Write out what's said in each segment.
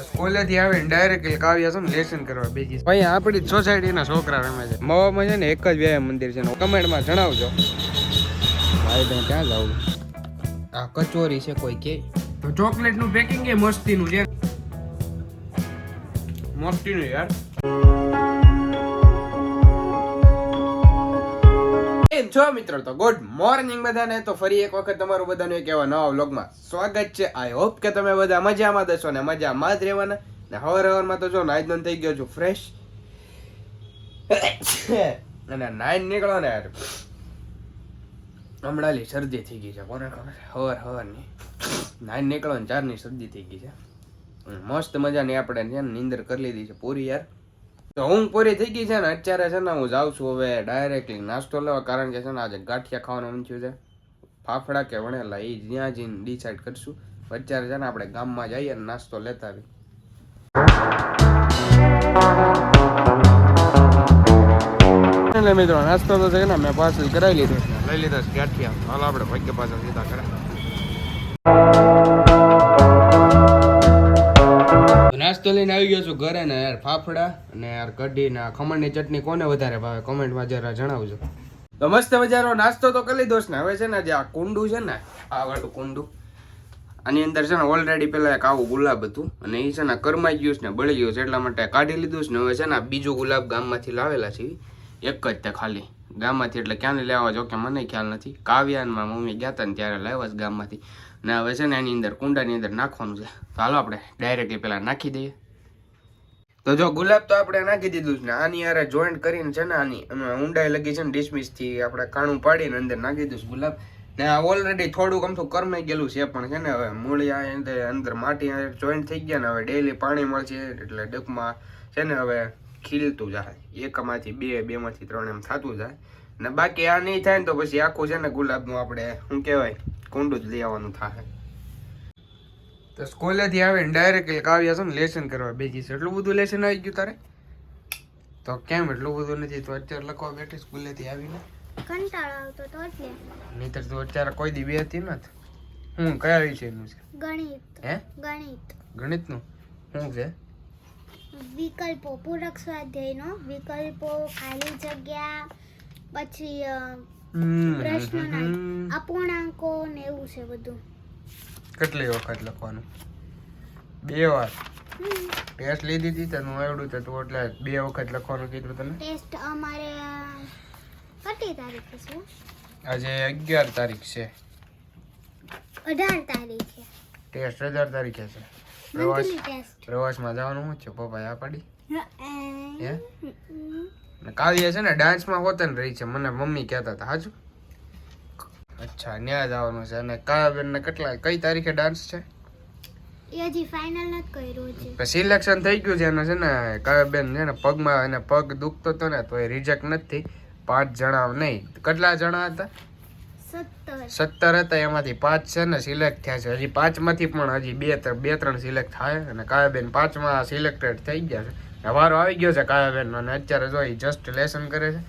સ્કૂલેથી આવીને ડાયરેક્ટ કાવ્યા છે ને લેસન કરવા બેસી. ભાઈ આપણી સોસાયટીના છોકરા રમે છે. મવામાં છે ને એક જ વ્યાયામ મંદિર છે કમેન્ટમાં જણાવજો. ભાઈ બેન ક્યાં જાવ આ કચોરી છે કોઈ કે. તો ચોકલેટનું પેકિંગ એ મસ્તીનું છે. મસ્તીનું યાર. છો મિત્રો, તો ગુડ મોર્નિંગ બધાને. તો ફરી એક વખત તમારું બધાનું એક એવા નવા વ્લોગમાં સ્વાગત છે. આઈ હોપ કે તમે બધા મજામાં દશો ને મજામાં જ રહેવાના. ને હવાર હવારમાં તો જો નાઈન થઈ ગયો છું ફ્રેશ અને નાઈન નીકળો ને યાર. હમણાં શરદી થઈ ગઈ છે, કોને ખબર? હવાર હવારની. નાઈન નીકળો ને ચારની શરદી થઈ ગઈ છે. મસ્ત મજાની આપણે છે નીંદર કરી લીધી છે પૂરી યાર. તો ઊંઘ પૂરી થઈ ગઈ છે ને અત્યારે છે ને હું જાઉં છું હવે ડાયરેક્ટલી નાસ્તો લેવા કારણ કે છે ને આજે ગાંઠિયા ખાવાનું મન થયું છે. ફાફડા કે વણેલા એ જ્યાં જઈને ડિસાઈડ કરશું. અત્યારે છે ને આપણે ગામમાં જઈએ અને નાસ્તો લેતા આવી એટલે મિત્રો નાસ્તો તો છે ને મેં પાર્સલ કરાવી લીધો. લઈ લીધા ગાંઠિયા. હાલ આપણે ભાગ્ય પાછળ સીધા કરે નાસ્તો લઈને આવી ગયો છું ઘરે ને યાર ફાફડા અને યાર કઢી ને ખમણની ચટણી કોને વધારે ભાવે? કોમેન્ટમાં જરા જણાવજો. તો મસ્ત મજાનો નાસ્તો તો કરી લીધો ને. હવે છે ને જે આ કુંડું છે ને આ વાળું કુંડું. આની અંદર છે ને ઓલરેડી પેલા એક આવું ગુલાબ હતું અને એ છે ને કરમાઈ ગયું છે ને, બળી ગયું છે એટલા માટે કાઢી લીધું છે ને. હવે છે ને બીજું ગુલાબ ગામમાંથી લાવેલા છે. એક જ તે ખાલી. ગામમાંથી, એટલે ક્યાં લેવા જો કે મને ખ્યાલ નથી. કાવ્યાનમાં મમ્મી ગયા હતા ને ત્યારે લાવ્યા છે ગામમાંથી. ને હવે છે ને એની અંદર, કુંડાની અંદર નાખવાનું છે. તો હાલો આપણે ડાયરેક્ટલી પેલા નાખી દઈએ. તો જો ગુલાબ તો આપણે નાખી દીધું છે ને. આની યારે જોઈન્ટ કરીને છે ને આની ઊંડાઈ લગી છે ને ડિસમિસથી આપણે કાણું પાડીને અંદર નાખી દીધું ગુલાબ. ને ઓલરેડી થોડુંક અમથું કરમાઈ ગયેલું છે પણ છે ને હવે મૂળિયા અંદર માટી જોઈન્ટ થઈ ગયા ને હવે ડેલી પાણી મળશે. એટલે ડકમાં છે ને હવે ખીલતું જાય. એકમાંથી બે બેમાંથી ત્રણ એમ થતું જાય. ને બાકી આ નહીં થાય ને તો પછી આખું છે ને ગુલાબનું આપણે શું કહેવાય કુંડું જ લઈ આવવાનું થાય. તો સ્કૂલેથી આવીને ડાયરેક્ટ કાવ્યા છે ને લેસન કરવા બેસી છે. એટલું બધું લેસન આવી ગયું તારે? તો કેમ એટલું બધું નથી? તો અત્યારે લખવા બેઠી સ્કૂલેથી આવીને? કંટાળો આવતો તો એટલે નહીતર તો અત્યારે કોઈ દી બે હતી નથી. હું કયા વિષયનું છે? ગણિત. હે? ગણિત. ગણિતનું? શું છે? વિકલ્પો પૂરક સ્વાધ્યાયનો વિકલ્પો ખાલી જગ્યા પછી પ્રશ્નોના અપૂર્ણાંકો ને એવું છે બધું. કેટલી વખત લખવાનું? બે વાર? ટેસ્ટ લીધી હતી તને આવડું તો તું એટલે બે વખત લખવાનું કીધું તને? ટેસ્ટ અમારે કેટલી તારીખે છે? આજે અગિયાર તારીખ છે. અઢાર તારીખે. ટેસ્ટ અઢાર તારીખે છે. પ્રવાસ પ્રવાસમાં જવાનું શું છે? પપ્પાએ આ પાડી? હે. ને કાવ્ય છે ને ડાન્સમાં હોતન રહી છે. મને મમ્મી કહેતા હતા હાજુ અચ્છા ન્યા જવાનું છે. અને કાવ્યાબેન ને કેટલા કઈ તારીખે ડાન્સ છે? હજી ફાઇનલ નથી કર્યું છે સિલેક્શન થઈ ગયું છે એનું છે ને કાવ્યાબેન છે ને પગમાં એને પગ દુખતો હતો ને તો એ રિજેક્ટ નથી. પાંચ જણા નહીં. કેટલા જણા હતા? સત્તર. હતા એમાંથી પાંચ છે ને સિલેક્ટ થયા છે. હજી પાંચમાંથી પણ હજી બે ત્રણ બે ત્રણ સિલેક્ટ થાય અને કાયાબેન પાંચમાં સિલેક્ટેડ થઈ ગયા છે. વારો આવી ગયો છે કાયાબેન અને અત્યારે જો જસ્ટ લેસન કરે છે.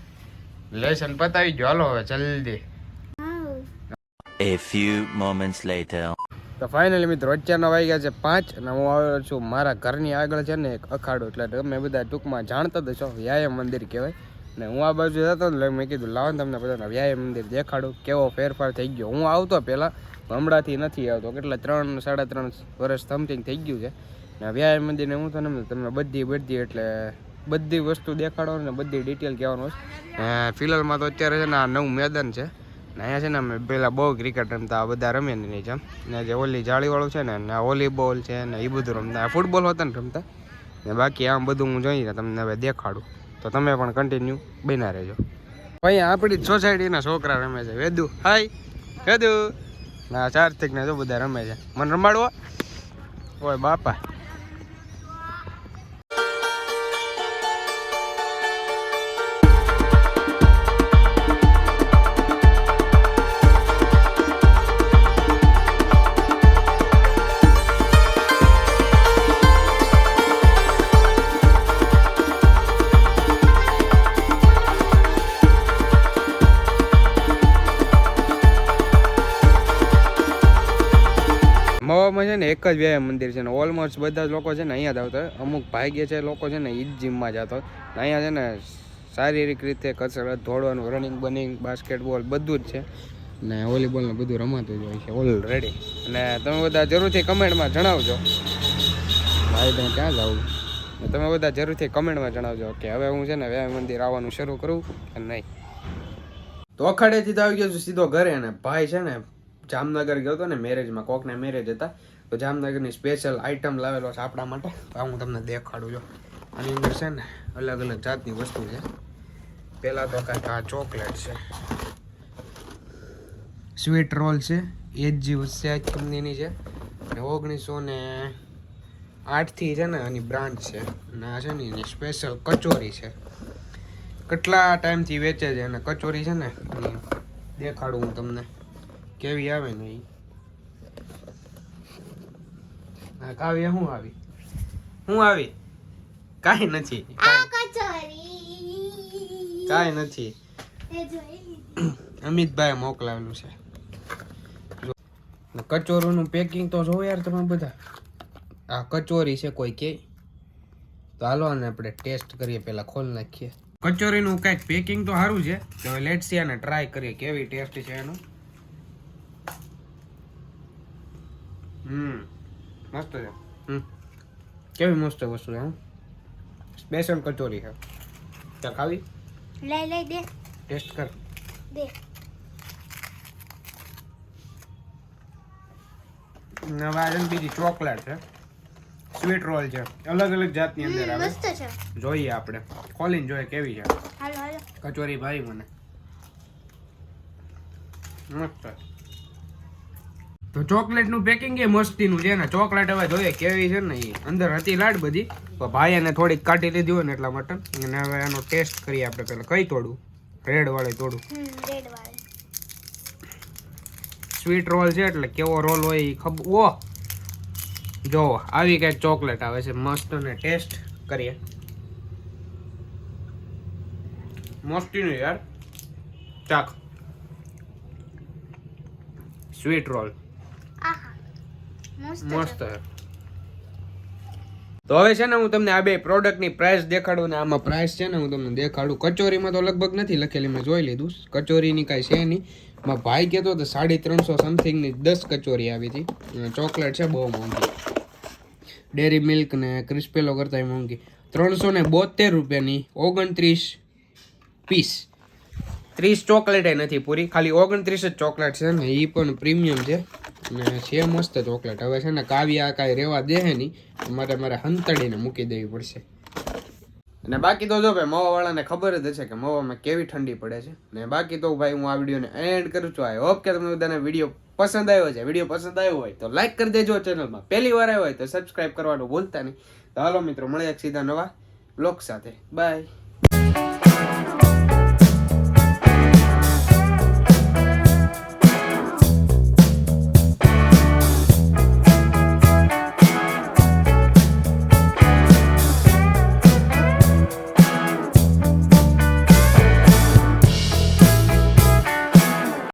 લેસન પતાવી ગયો હાલો હવે જલ્દી. હા A few moments later. તો ફાઇનલી મિત્રો અત્યારના વાગ્યા છે પાંચ અને હું આવ્યો છું મારા ઘરની આગળ છે ને એક અખાડો. એટલે તમે બધા ટૂંકમાં જાણતા જ છો વ્યાયામ મંદિર કહેવાય. ને હું આ બાજુ જતો એટલે મેં કીધું, લાવો ને તમને બધાને વ્યાય મંદિર દેખાડું. કેવો ફેરફાર થઈ ગયો. હું આવતો પહેલાં, હમણાંથી નથી આવતો. કેટલા ત્રણ, સાડા ત્રણ વર્ષ સમથિંગ થઈ ગયું છે. ને વ્યાય મંદિરને હું તો ને તમને બધી બધી એટલે બધી વસ્તુ દેખાડો ને બધી ડિટેલ કહેવાનું છે. ફિલહાલમાં તો અત્યારે છે ને આ નવું મેદાન છે. ને અહીંયા છે ને અમે પહેલાં બહુ ક્રિકેટ રમતા બધા રમે નહીં જેમ. ને જે ઓલી જાળીવાળું છે ને ને વોલીબોલ છે ને એ બધું રમતા. ફૂટબોલ હોતા ને રમતા. ને બાકી આમ બધું હું જોઈને તમને હવે દેખાડું. તો તમે પણ કન્ટિન્યુ બન્યા રહેજો. અહીંયા આપણી સોસાયટીના છોકરા રમે છે. વેદુ, હાય. વેદુ. ના ચારથી ને જો બધા રમે છે. મને રમાડવો? ઓય, બાપા. મવામાં છે ને એક જ વ્યાયામ મંદિર છે ને. ઓલમોસ્ટ બધા જ લોકો છે ને અહીંયા જ આવતા. અમુક ભાગ્ય છે લોકો છે ને એ જ જીમમાં જતો. હોય અહીંયા છે ને શારીરિક રીતે કસરત, દોડવાનું રનિંગ બનિંગ બાસ્કેટબોલ બધું જ છે. ને વોલીબોલને બધું રમાતું જ હોય છે ઓલરેડી અને તમે બધા જરૂરથી કમેન્ટમાં જણાવજો. ભાઈ તમે ક્યાં જાવ તમે બધા જરૂરથી કમેન્ટમાં જણાવજો કે હવે હું છે ને વ્યાયામ મંદિર આવવાનું શરૂ કરું કે નહીં. તો અખાડેથી તો આવી ગયો છું સીધો ઘરે અને ભાઈ છે ને જામનગર ગયો હતો ને મેરેજમાં કોકના મેરેજ હતા, તો જામનગરની સ્પેશિયલ આઈટમ લાવેલો છે આપણા માટે. આ હું તમને દેખાડું છું આની અંદર છે ને અલગ અલગ જાતની વસ્તુ છે. પહેલાં તો કાંઈક આ ચોકલેટ છે. સ્વીટ રોલ છે. એચજી વસ્યાજ કંપનીની છે. અને ઓગણીસો ને આઠથી છે ને આની બ્રાન્ચ છે. અને આ છે ને એની સ્પેશિયલ કચોરી છે. કેટલા ટાઈમથી વેચે છે અને કચોરી છે ને દેખાડું હું તમને. કેવી આવે ને એ હા કાવ્ય શું આવી? શું આવી? કાંઈ નથી. કાંઈ નથી. અમિતભાઈ મોકલાવેલું છે. કચોરીનું પેકિંગ તો જોવો યાર તમે બધા. આ કચોરી છે કોઈ કે. તો હાલો ને આપણે ટેસ્ટ કરીએ પહેલા ખોલ નાખીએ. કચોરીનું કાંઈક પેકિંગ તો સારું છે. તો લેટ સી અને ટ્રાય કરીએ કેવી ટેસ્ટ છે એનું. હમ. મસ્ત છે. હમ. કેવી મસ્ત વસ્તુ છે સ્પેશિયલ કચોરી છે. ત્યાં ખાવી? લઈ લઈ દે. ટેસ્ટ કર. દે. નવા છે બીજી ચોકલેટ છે. સ્વીટ રોલ છે. અલગ અલગ જાતની અંદર આવે. મસ્ત છે. જોઈએ આપણે. ખોલીને જોઈએ કેવી છે. હાલો હાલો. કચોરી ભાઈ મને. મસ્ત તો ચોકલેટનું પેકિંગ એ મસ્તીનું છે ને ચોકલેટ હવે જોઈએ કેવી છે ને એ અંદર હતી લાડ બધી. તો ભાઈ એને થોડીક કાઢી લીધી હોય ને એટલા માટે. અને હવે એનો ટેસ્ટ કરીએ આપણે પહેલા. કઈ તોડું? રેડ વાળી તોડું. સ્વીટ રોલ છે એટલે કેવો રોલ હોય એ ખબર. ઓ! જો આવી કંઈક ચોકલેટ આવે છે. મસ્ત ને ટેસ્ટ કરીએ. મસ્તીનું યાર. ચાક. સ્વીટ રોલ મસ્ત તો હવે છે ને હું તમને આ બે પ્રોડક્ટની પ્રાઇસ દેખાડું ને આમાં પ્રાઇસ છે ને હું તમને દેખાડું. કચોરીમાં તો લગભગ નથી લખેલી, મેં જોઈ લીધું. કચોરીની કાંઈ છે નહીં. મારા ભાઈ કહેતો હતો સાડી ત્રણસો સમથિંગની દસ કચોરી આવી હતી. ચોકલેટ છે બહુ મોંઘી. ડેરી મિલ્ક ને ક્રિસ્પેલો કરતા મોંઘી. ત્રણસો ને બોતેર રૂપિયાની ઓગણત્રીસ પીસ ત્રીસ ચોકલેટ નથી પૂરી, ખાલી ઓગણત્રીસ જ ચોકલેટ છે ને એ પણ પ્રીમિયમ છે. ને છે મસ્ત ચોકલેટ. હવે છે ને કાવ્યા કાંઈ રહેવા દે નહીં મારે મારે હંતડીને મૂકી દેવી પડશે. અને બાકી તો જો ભાઈ, મવાવાળાને ખબર જ હશે કે મવામાં કેવી ઠંડી પડે છે. ને બાકી તો ભાઈ, હું આ વિડીયોને એન્ડ કરું છું. આઈ હોપ કે તમને બધાને વીડિયો પસંદ આવ્યો છે. વીડિયો પસંદ આવ્યો હોય તો લાઈક કરી દેજો ચેનલમાં પહેલી વાર આવ્યો હોય તો સબસ્ક્રાઈબ કરવાનું ભૂલતા નહીં. તો હાલો મિત્રો, મળીએ સીધા નવા બ્લોગ સાથે. બાય